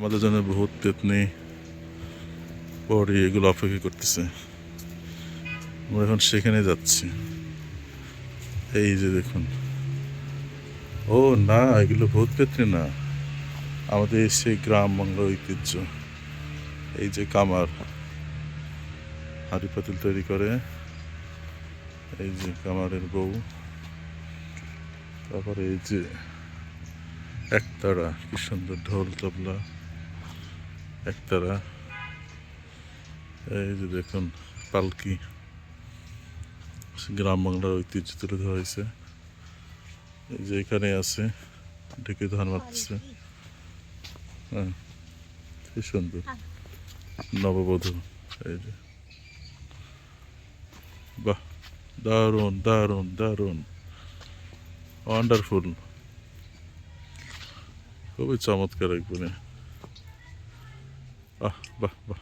আমাদের জন্য বহুত পেতনি পরে এগুলো অপেক্ষা করতেছে। আমরা এখন সেখানে যাচ্ছি। এই যে দেখুন। ও না, এগুলো ভূত পেতনি না। আমাদের সেই গ্রাম বাংলা ঐতিহ্য। এই যে কামার, হাঁড়ি পাতিল তৈরি করে। এই যে কামারের বউ। তারপরে এই যে একতারা, কি সুন্দর ঢোল তবলা। একতারা এই যে দেখুন, পালকি। গ্রাম বাংলার ঐতিহ্য তুলে ধরা হয়েছে। এই যে এখানে আছে ঢেকে ধান মারতেছে। হ্যাঁ কি সুন্দর। নববধূ, এই যে। বাহ, দারুণ দারুণ দারুণ। ওয়ান্ডারফুল খুবই চমৎকার একবারে বাহ বাহ বাহ